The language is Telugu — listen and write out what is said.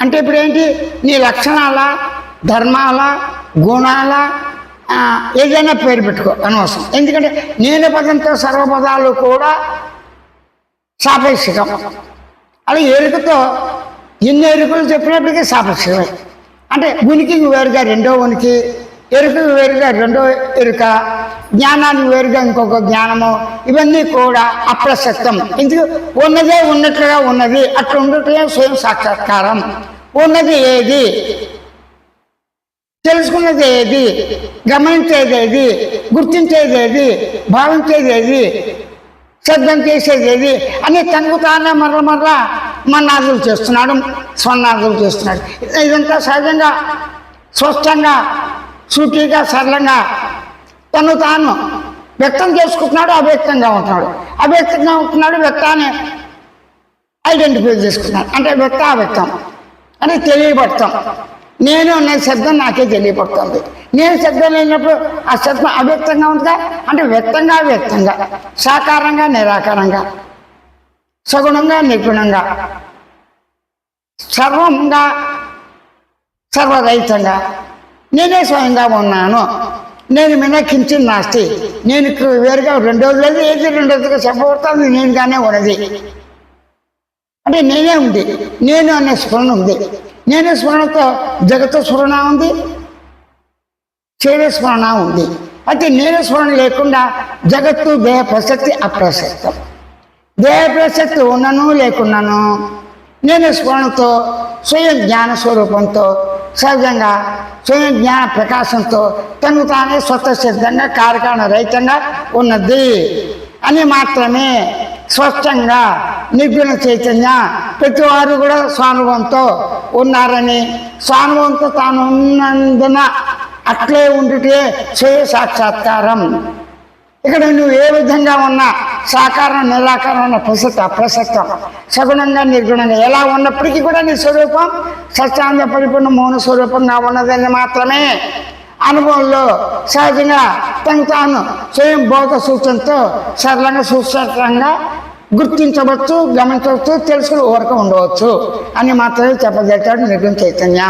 అంటే ఇప్పుడు ఏంటి నీ లక్షణాల ధర్మాల గుణాల ఏదైనా పేరు పెట్టుకో అనవసరం. ఎందుకంటే నేను పదంతో సర్వపదాలు కూడా సాపేక్షికం. అలా ఎరుకతో ఎన్ని ఎరుకలు చెప్పినప్పటికీ సాపేక్షికమే. అంటే ఉనికి వేరుగా రెండో ఉనికి ఎరుకకు వేరుగా రెండో ఎరుక జ్ఞానానికి వేరుగా ఇంకొక జ్ఞానము. ఇవన్నీ కూడా అప్రసక్తం. ఎందుకు ఉన్నదే ఉన్నట్లుగా ఉన్నది అట్లా ఉండటమే స్వయం సాక్షాత్కారం. ఉన్నది ఏది? తెలుసుకున్నది ఏది? గమనించేది ఏది? గుర్తించేది ఏది? భావించేది ఏది? శబ్దం చేసేది ఏది? అని తనకు తానే మరల మరల మన్నాదులు చేస్తున్నాడు స్వర్ణాదులు చేస్తున్నాడు. ఇదంతా సహజంగా స్పష్టంగా సూటిగా సరళంగా తను తాను వ్యక్తం చేసుకుంటున్నాడు అవ్యక్తంగా ఉంటున్నాడు. అవ్యక్తంగా ఉంటున్నాడు వ్యక్తాన్ని ఐడెంటిఫై చేసుకున్నాడు అంటే వ్యక్త అవ్యక్తం. అని తెలియబడతాం నేను అనే శబ్దం నాకే తెలియబడుతుంది నేను శబ్దం లేనప్పుడు ఆ శబ్దం అవ్యక్తంగా ఉంటుందా? అంటే వ్యక్తంగా వ్యక్తంగా సాకారంగా నిరాకారంగా. సగుణంగా నిర్గుణంగా. సర్వంగా సర్వరహితంగా. నేనే స్వయంగా ఉన్నాను. నేను మినక్కించి నాస్తి. నేను వేరుగా రెండోది లేదు ఏది రెండోదిగా చెప్పబడుతుంది నేనుగానే ఉన్నది. అంటే నేనే ఉంది. నేను అనే స్మరణ ఉంది. నేను స్మరణతో జగత్ స్మరణ ఉంది. చేరే స్మరణ ఉంది. అయితే నేను స్మరణ లేకుండా జగత్తు దేహ ప్రసక్తి అప్రసక్తం. దేహ ప్రసక్తి ఉన్నను లేకున్నాను నేను స్మరణతో స్వయం జ్ఞాన స్వరూపంతో సహజంగా స్వయం జ్ఞాన ప్రకాశంతో తను తానే స్వతసిద్ధంగా కార్యకారణ రహితంగా ఉన్నది అని మాత్రమే స్పష్టంగా నిర్గుణ చైతన్య ప్రతివారు కూడా స్వానుభవంతో ఉన్నారని స్వానుభవంతో తాను ఉన్నందున అట్లే ఉండితే స్వయ సాక్షాత్కారం. ఇక్కడ నువ్వు ఏ విధంగా ఉన్నా సాకారం నిరాకారం ఉన్న ప్రసక్తి అప్రసక్తం సగుణంగా నిర్గుణంగా ఎలా ఉన్నప్పటికీ కూడా నీ స్వరూపం సత్యాంగ పరిపూర్ణ మౌన స్వరూపంగా ఉన్నదని మాత్రమే అనుభవంలో సహజంగా తను తాను స్వయం బోధ సూచనతో సరళంగా సూచకంగా గుర్తించవచ్చు గమనించవచ్చు తెలుసుకుని ఊరక ఉండవచ్చు అని మాత్రమే చెప్పగలుగుతాడు నిర్గుణ చైతన్య.